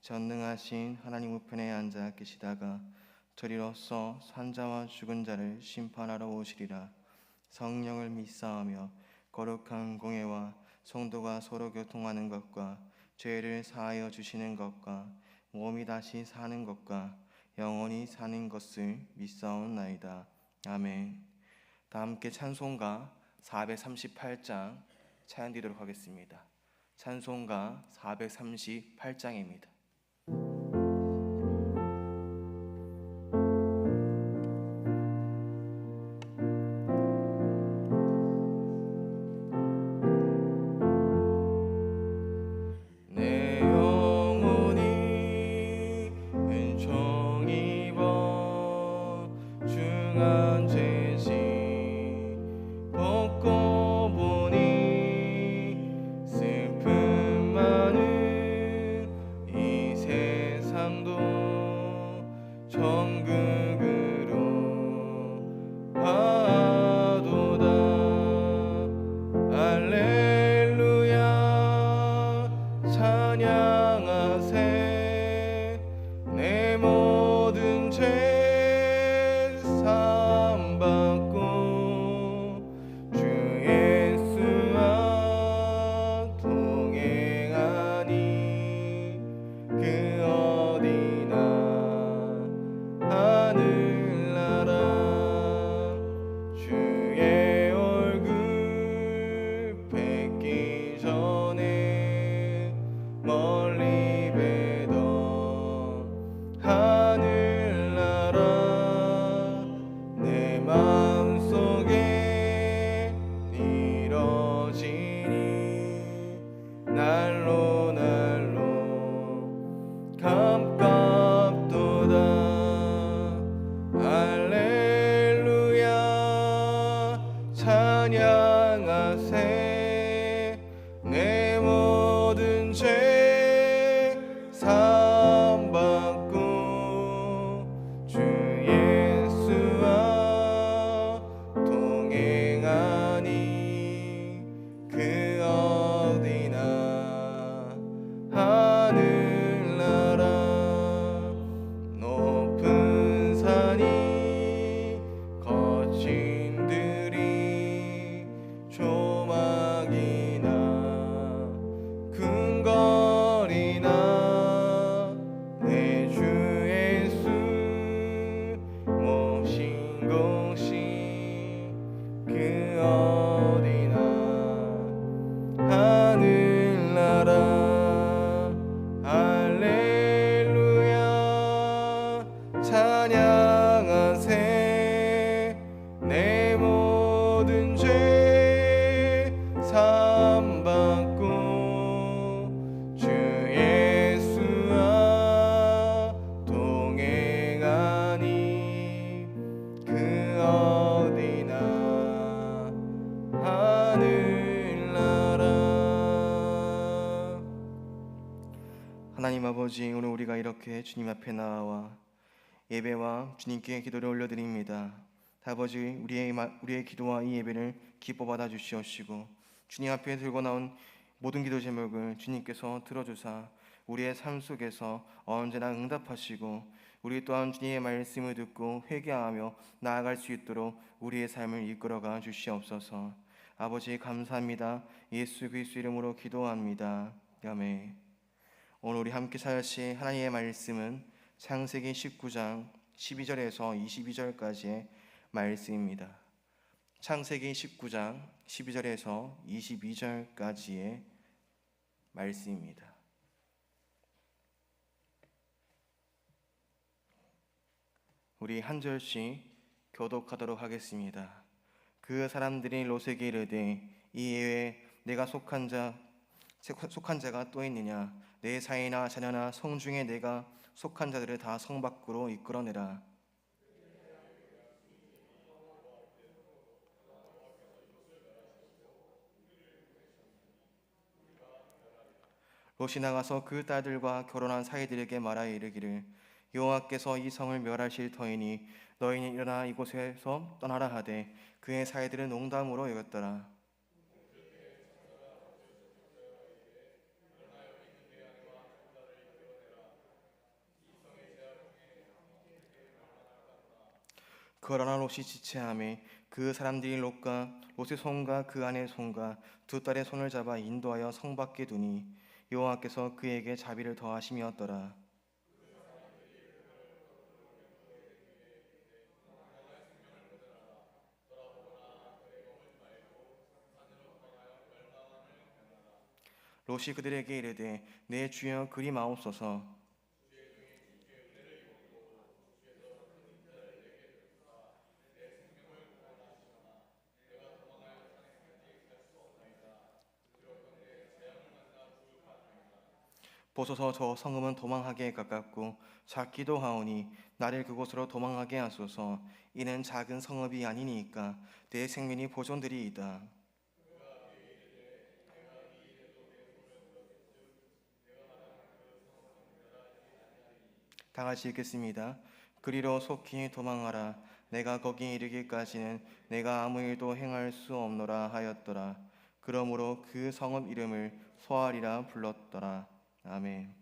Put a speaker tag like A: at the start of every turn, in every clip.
A: 전능하신 하나님 우편에 앉아 계시다가 저리로서 산자와 죽은 자를 심판하러 오시리라. 성령을 믿사하며 거룩한 공예와 성도가 서로 교통하는 것과 죄를 사하여 주시는 것과 몸이 다시 사는 것과 영원히 사는 것을 믿사옵나이다. 아멘. 다 함께 찬송가 438장 찬양 드리도록 하겠습니다. 찬송가 438장입니다 아버지 오늘 우리가 이렇게 주님 앞에 나와 예배와 주님께 기도를 올려드립니다. 아버지 우리의 마- 우리의 기도와 이 예배를 기뻐 받아 주시옵시고 주님 앞에 들고 나온 모든 기도 제목을 주님께서 들어주사 우리의 삶 속에서 언제나 응답하시고 우리 또한 주님의 말씀을 듣고 회개하며 나아갈 수 있도록 우리의 삶을 이끌어가 주시옵소서. 아버지 감사합니다. 예수 그리스도 이름으로 기도합니다. 아멘. 오늘 우리 함께 사실 하나님의 말씀은 창세기 19장 12절에서 22절까지의 말씀입니다. 창세기 19장 12절에서 22절까지의 말씀입니다. 우리 한 절씩 교독하도록 하겠습니다. 그 사람들이 롯에게 이르되 이 예외 내가 속한 자 속한 자가 또 있느냐 내 사이나 자녀나 성 중에 내가 속한 자들을 다 성 밖으로 이끌어내라. 롯이 나가서 그 딸들과 결혼한 사이들에게 말하여 이르기를 여호와께서 이 성을 멸하실 터이니 너희는 일어나 이곳에서 떠나라 하되 그의 사이들은 농담으로 여겼더라 그러나 롯이 지체함에 그 사람들이 롯과 롯의 손과 그 아내의 손과 두 딸의 손을 잡아 인도하여 성 밖에 두니 여호와께서 그에게 자비를 더하심이었더라. 롯이 그들에게 이르되 내 주여 그리 마옵소서 보소서 저 성읍은 도망하기에 가깝고 작기도 하오니 나를 그곳으로 도망하게 하소서 이는 작은 성읍이 아니니까 내 생명이 보존들이이다 다 같이 읽겠습니다. 그리로 속히 도망하라. 내가 거기 이르기까지는 내가 아무 일도 행할 수 없노라 하였더라. 그러므로 그 성읍 이름을 소알이라 불렀더라. 아멘.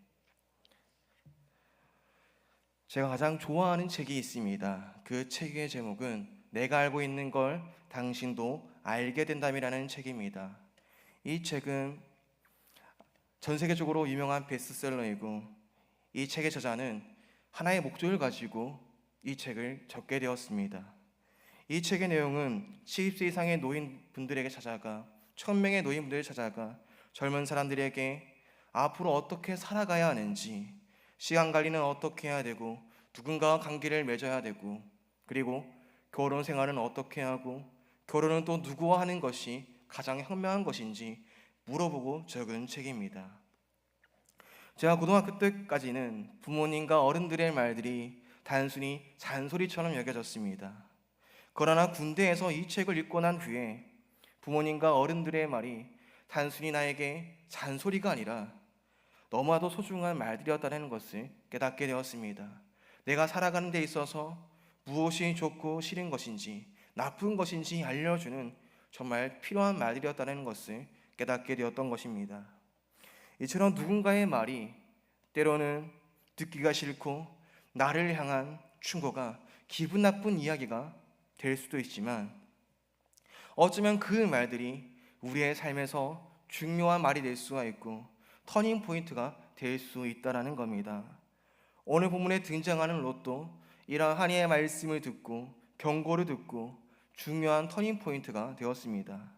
A: 제가 가장 좋아하는 책이 있습니다. 그 책의 제목은 내가 알고 있는 걸 당신도 알게 된다이라는 책입니다. 이 책은 전 세계적으로 유명한 베스트셀러이고 이 책의 저자는 하나의 목적을 가지고 이 책을 적게 되었습니다. 이 책의 내용은 70세 이상의 노인분들에게 찾아가 천명의 노인분들을 찾아가 젊은 사람들에게 앞으로 어떻게 살아가야 하는지 시간 관리는 어떻게 해야 되고 누군가와 관계를 맺어야 되고 그리고 결혼 생활은 어떻게 하고 결혼은 또 누구와 하는 것이 가장 현명한 것인지 물어보고 적은 책입니다. 제가 고등학교 때까지는 부모님과 어른들의 말들이 단순히 잔소리처럼 여겨졌습니다. 그러나 군대에서 이 책을 읽고 난 후에 부모님과 어른들의 말이 단순히 나에게 잔소리가 아니라 너무나도 소중한 말들이었다는 것을 깨닫게 되었습니다. 내가 살아가는 데 있어서 무엇이 좋고 싫은 것인지 나쁜 것인지 알려주는 정말 필요한 말들이었다는 것을 깨닫게 되었던 것입니다. 이처럼 누군가의 말이 때로는 듣기가 싫고 나를 향한 충고가 기분 나쁜 이야기가 될 수도 있지만 어쩌면 그 말들이 우리의 삶에서 중요한 말이 될 수가 있고 터닝 포인트가 될 수 있다라는 겁니다. 오늘 본문에 등장하는 롯도 이러한 한이의 말씀을 듣고 경고를 듣고 중요한 터닝 포인트가 되었습니다.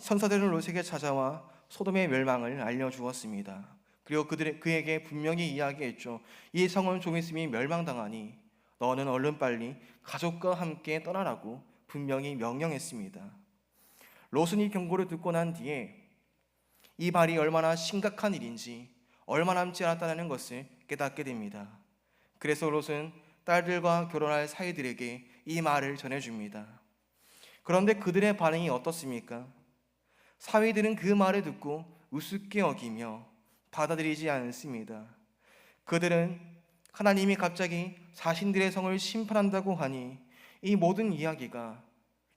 A: 천사들은 롯에게 찾아와 소돔의 멸망을 알려주었습니다. 그리고 그들 그에게 분명히 이야기했죠. 이 성은 좀 있으면 멸망당하니 너는 얼른 빨리 가족과 함께 떠나라고 분명히 명령했습니다. 롯은 이 경고를 듣고 난 뒤에 이 말이 얼마나 심각한 일인지 얼마 남지 않았다는 것을 깨닫게 됩니다. 그래서 롯은 딸들과 결혼할 사이들에게 이 말을 전해줍니다. 그런데 그들의 반응이 어떻습니까? 사위들은 그 말을 듣고 우습게 여기며 받아들이지 않습니다. 그들은 하나님이 갑자기 자신들의 성을 심판한다고 하니 이 모든 이야기가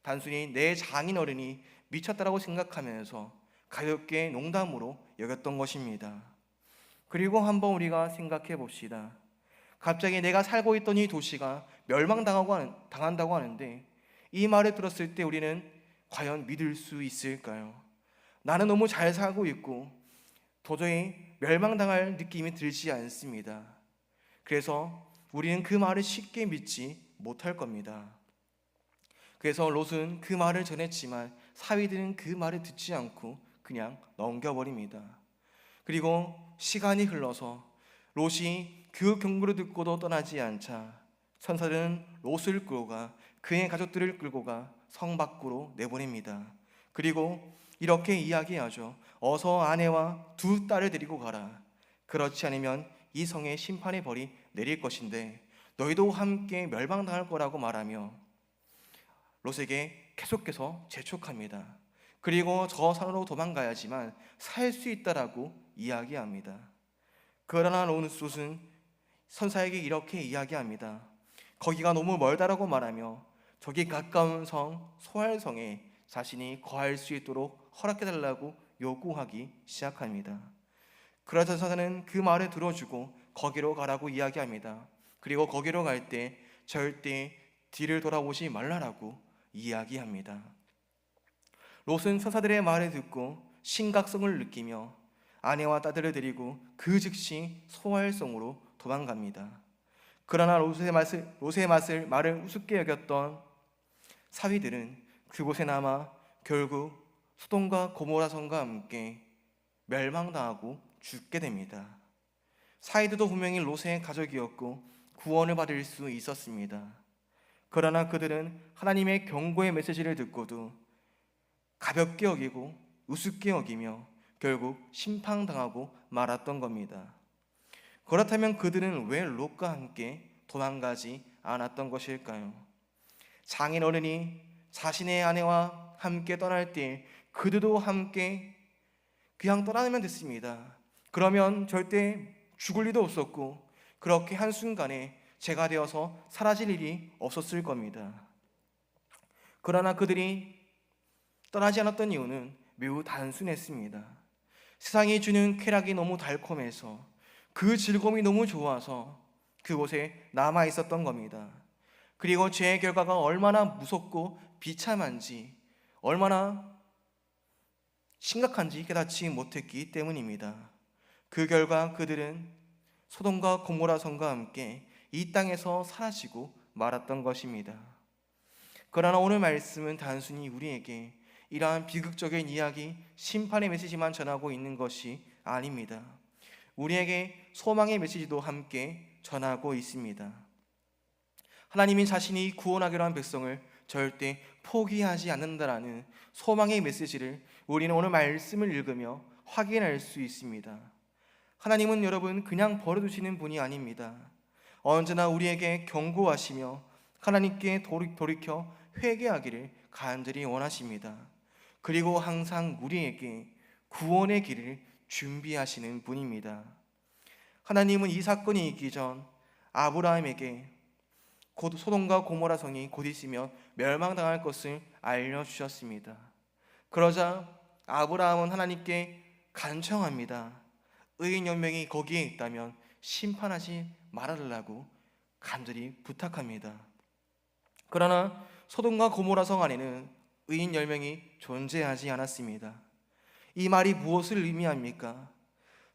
A: 단순히 내 장인 어른이 미쳤다라고 생각하면서 가볍게 농담으로 여겼던 것입니다. 그리고 한번 우리가 생각해 봅시다. 갑자기 내가 살고 있던 이 도시가 멸망당하고 당한다고 하는데 이 말을 들었을 때 우리는 과연 믿을 수 있을까요? 나는 너무 잘 살고 있고 도저히 멸망당할 느낌이 들지 않습니다. 그래서 우리는 그 말을 쉽게 믿지 못할 겁니다. 그래서 롯은 그 말을 전했지만 사위들은 그 말을 듣지 않고 그냥 넘겨버립니다. 그리고 시간이 흘러서 롯이 그 경고를 듣고도 떠나지 않자 천사들은 롯을 끌고 가 그의 가족들을 끌고 가 성 밖으로 내보냅니다. 그리고 이렇게 이야기하죠. 어서 아내와 두 딸을 데리고 가라. 그렇지 않으면 이 성에 심판의 벌이 내릴 것인데 너희도 함께 멸망당할 거라고 말하며 롯에게 계속해서 재촉합니다. 그리고 저 산으로 도망가야지만 살 수 있다라고 이야기합니다. 그러나 롯은 선사에게 이렇게 이야기합니다. 거기가 너무 멀다라고 말하며 저기 가까운 성 소알성에 자신이 거할 수 있도록 허락해 달라고 요구하기 시작합니다. 그러자 선사는 그 말을 들어주고 거기로 가라고 이야기합니다. 그리고 거기로 갈 때 절대 뒤를 돌아오지 말라라고 이야기합니다. 롯은 천사들의 말을 듣고 심각성을 느끼며 아내와 딸들을 데리고 그 즉시 소활성으로 도망갑니다. 그러나 롯의 맛을, 롯의 맛을 말을 우습게 여겼던 사위들은 그곳에 남아 결국 소돔과 고모라 성과 함께 멸망당하고 죽게 됩니다. 사이드도 분명히 롯의 가족이었고 구원을 받을 수 있었습니다. 그러나 그들은 하나님의 경고의 메시지를 듣고도 가볍게 여기고 우습게 여기며 결국 심판당하고 말았던 겁니다. 그렇다면 그들은 왜 롯과 함께 도망가지 않았던 것일까요? 장인 어른이 자신의 아내와 함께 떠날 때 그들도 함께 그냥 떠나면 됐습니다. 그러면 절대 죽을 리도 없었고 그렇게 한순간에 제가 되어서 사라질 일이 없었을 겁니다. 그러나 그들이 떠나지 않았던 이유는 매우 단순했습니다. 세상이 주는 쾌락이 너무 달콤해서 그 즐거움이 너무 좋아서 그곳에 남아 있었던 겁니다. 그리고 죄의 결과가 얼마나 무섭고 비참한지, 얼마나 심각한지 깨닫지 못했기 때문입니다. 그 결과 그들은 소돔과 고모라 성과 함께 이 땅에서 사라지고 말았던 것입니다. 그러나 오늘 말씀은 단순히 우리에게 이러한 비극적인 이야기, 심판의 메시지만 전하고 있는 것이 아닙니다. 우리에게 소망의 메시지도 함께 전하고 있습니다. 하나님이 자신이 구원하기로 한 백성을 절대 포기하지 않는다라는 소망의 메시지를 우리는 오늘 말씀을 읽으며 확인할 수 있습니다. 하나님은 여러분 그냥 버려두시는 분이 아닙니다. 언제나 우리에게 경고하시며 하나님께 돌이켜 회개하기를 간절히 원하십니다. 그리고 항상 우리에게 구원의 길을 준비하시는 분입니다. 하나님은 이 사건이 있기 전 아브라함에게 곧 소돔과 고모라 성이 곧 있으면 멸망당할 것을 알려 주셨습니다. 그러자 아브라함은 하나님께 간청합니다. 의인 연명이 거기에 있다면 심판하지 말아달라고 간절히 부탁합니다. 그러나 소돔과 고모라 성 안에는 의인 열명이 존재하지 않았습니다. 이 말이 무엇을 의미합니까?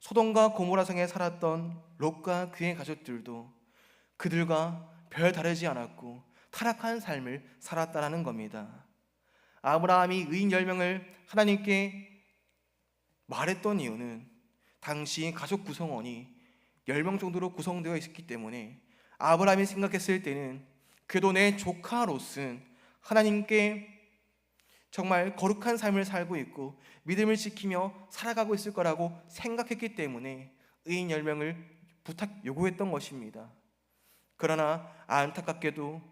A: 소돔과 고모라 성에 살았던 롯과 그의 가족들도 그들과 별 다르지 않았고 타락한 삶을 살았다라는 겁니다. 아브라함이 의인 열명을 하나님께 말했던 이유는 당시 가족 구성원이 10명 정도로 구성되어 있었기 때문에 아브라함이 생각했을 때는 그래도 내 조카 롯은 하나님께 정말 거룩한 삶을 살고 있고 믿음을 지키며 살아가고 있을 거라고 생각했기 때문에 의인 10명을 부탁 요구했던 것입니다. 그러나 안타깝게도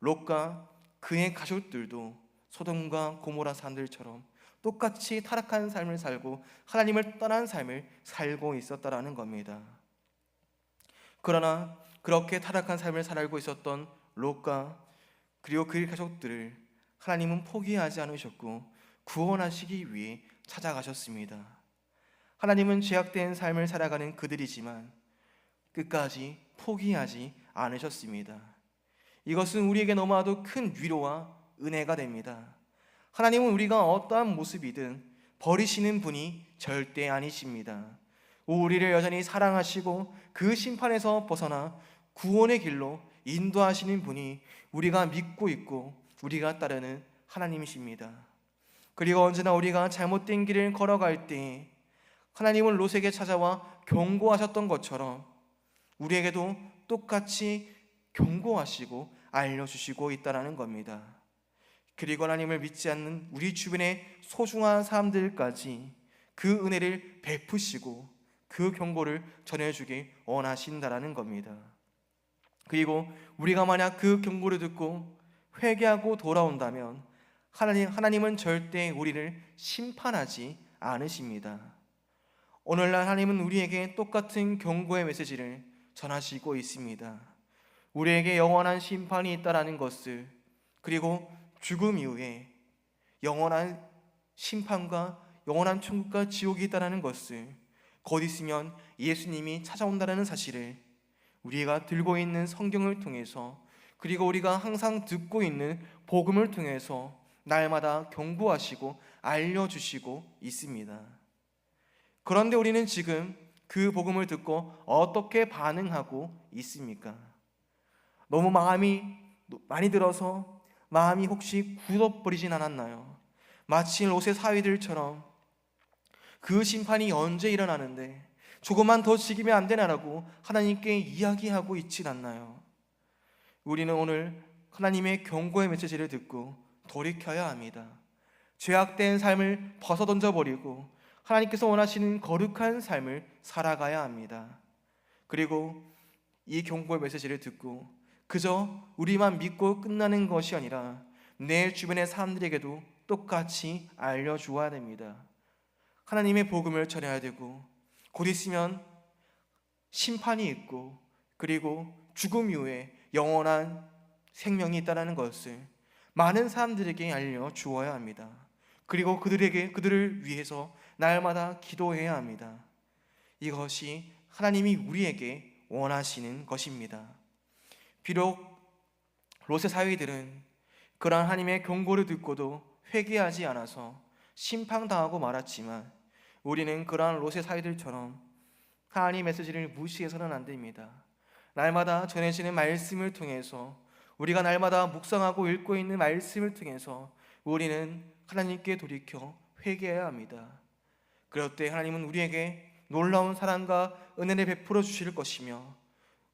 A: 롯과 그의 가족들도 소돔과 고모라 산들처럼 똑같이 타락한 삶을 살고 하나님을 떠난 삶을 살고 있었다라는 겁니다. 그러나 그렇게 타락한 삶을 살고 있었던 롯과 그리고 그의 가족들을 하나님은 포기하지 않으셨고 구원하시기 위해 찾아가셨습니다. 하나님은 죄악된 삶을 살아가는 그들이지만 끝까지 포기하지 않으셨습니다. 이것은 우리에게 너무나도 큰 위로와 은혜가 됩니다. 하나님은 우리가 어떠한 모습이든 버리시는 분이 절대 아니십니다. 우리를 여전히 사랑하시고 그 심판에서 벗어나 구원의 길로 인도하시는 분이 우리가 믿고 있고 우리가 따르는 하나님이십니다. 그리고 언제나 우리가 잘못된 길을 걸어갈 때 하나님은 롯에게 찾아와 경고하셨던 것처럼 우리에게도 똑같이 경고하시고 알려주시고 있다라는 겁니다. 그리고 하나님을 믿지 않는 우리 주변의 소중한 사람들까지 그 은혜를 베푸시고 그 경고를 전해주길 원하신다라는 겁니다. 그리고 우리가 만약 그 경고를 듣고 회개하고 돌아온다면 하나님, 하나님은 절대 우리를 심판하지 않으십니다. 오늘날 하나님은 우리에게 똑같은 경고의 메시지를 전하시고 있습니다. 우리에게 영원한 심판이 있다라는 것을 그리고 죽음 이후에 영원한 심판과 영원한 천국과 지옥이 있다라는 것을 곧 있으면 예수님이 찾아온다라는 사실을 우리가 들고 있는 성경을 통해서 그리고 우리가 항상 듣고 있는 복음을 통해서 날마다 경고하시고 알려주시고 있습니다. 그런데 우리는 지금 그 복음을 듣고 어떻게 반응하고 있습니까? 너무 마음이 많이 들어서 마음이 혹시 굳어버리진 않았나요? 마치 롯의 사위들처럼 그 심판이 언제 일어나는데 조금만 더 지키면 안 되나라고 하나님께 이야기하고 있진 않나요? 우리는 오늘 하나님의 경고의 메시지를 듣고 돌이켜야 합니다. 죄악된 삶을 벗어 던져 버리고 하나님께서 원하시는 거룩한 삶을 살아가야 합니다. 그리고 이 경고의 메시지를 듣고 그저 우리만 믿고 끝나는 것이 아니라 내 주변의 사람들에게도 똑같이 알려주어야 됩니다. 하나님의 복음을 전해야 되고 곧 있으면 심판이 있고 그리고 죽음 이후에 영원한 생명이 있다는 것을 많은 사람들에게 알려 주어야 합니다. 그리고 그들에게 그들을 위해서 날마다 기도해야 합니다. 이것이 하나님이 우리에게 원하시는 것입니다. 비록 롯의 사위들은 그러한 하나님의 경고를 듣고도 회개하지 않아서 심판당하고 말았지만 우리는 그러한 롯의 사위들처럼 하나님 메시지를 무시해서는 안 됩니다. 날마다 전해지는 말씀을 통해서 우리가 날마다 묵상하고 읽고 있는 말씀을 통해서 우리는 하나님께 돌이켜 회개해야 합니다. 그럴 때 하나님은 우리에게 놀라운 사랑과 은혜를 베풀어 주실 것이며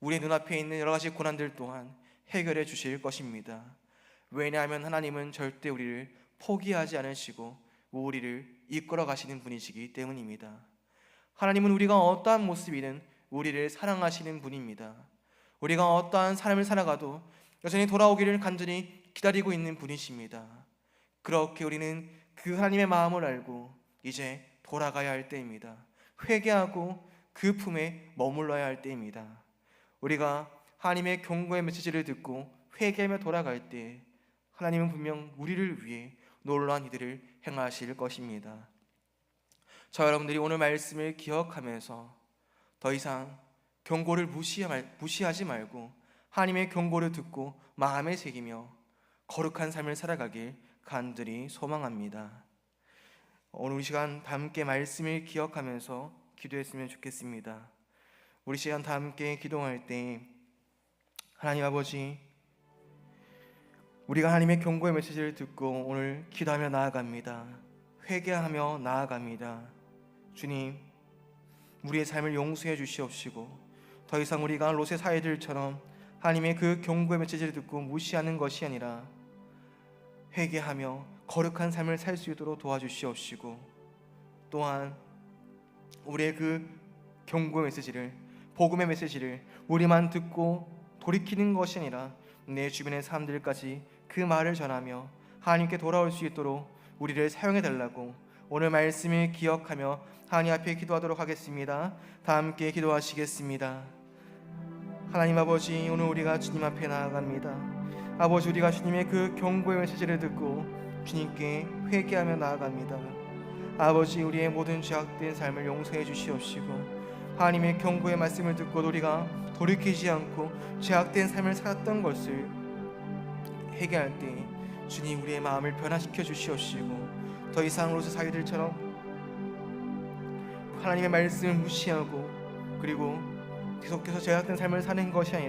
A: 우리 눈앞에 있는 여러 가지 고난들 또한 해결해 주실 것입니다. 왜냐하면 하나님은 절대 우리를 포기하지 않으시고 우리를 이끌어 가시는 분이시기 때문입니다. 하나님은 우리가 어떠한 모습이든 우리를 사랑하시는 분입니다. 우리가 어떠한 삶을 살아가도 여전히 돌아오기를 간절히 기다리고 있는 분이십니다. 그렇게 우리는 그 하나님의 마음을 알고 이제 돌아가야 할 때입니다. 회개하고 그 품에 머물러야 할 때입니다. 우리가 하나님의 경고의 메시지를 듣고 회개하며 돌아갈 때 하나님은 분명 우리를 위해 놀라운 이들을 행하실 것입니다. 저 여러분들이 오늘 말씀을 기억하면서 더 이상 경고를 무시하지 말고 하나님의 경고를 듣고 마음에 새기며 거룩한 삶을 살아가길 간절히 소망합니다. 오늘 시간 다 함께 말씀을 기억하면서 기도했으면 좋겠습니다. 우리 시간 다 함께 기도할 때 하나님 아버지 우리가 하나님의 경고의 메시지를 듣고 오늘 기도하며 나아갑니다. 회개하며 나아갑니다. 주님, 우리의 삶을 용서해 주시옵시고 더 이상 우리가 롯의 사이들처럼 하나님의 그 경고의 메시지를 듣고 무시하는 것이 아니라 회개하며 거룩한 삶을 살 수 있도록 도와주시옵시고 또한 우리의 그 경고의 메시지를 복음의 메시지를 우리만 듣고 돌이키는 것이 아니라 내 주변의 사람들까지 그 말을 전하며 하나님께 돌아올 수 있도록 우리를 사용해 달라고 오늘 말씀을 기억하며 하나님 앞에 기도하도록 하겠습니다. 다 함께 기도하시겠습니다. 하나님 아버지 오늘 우리가 주님 앞에 나아갑니다. 아버지 우리가 주님의 그 경고의 메시지를 듣고 주님께 회개하며 나아갑니다. 아버지 우리의 모든 죄악된 삶을 용서해 주시옵시고 하나님의 경고의 말씀을 듣고 우리가 돌이키지 않고 죄악된 삶을 살았던 것을 회개할 때 주님 우리의 마음을 변화시켜 주시옵시고 더 이상 로스 사위들처럼 하나님의 말씀을 무시하고 그리고 계속해서 죄악된 삶을 사는 것이 아니라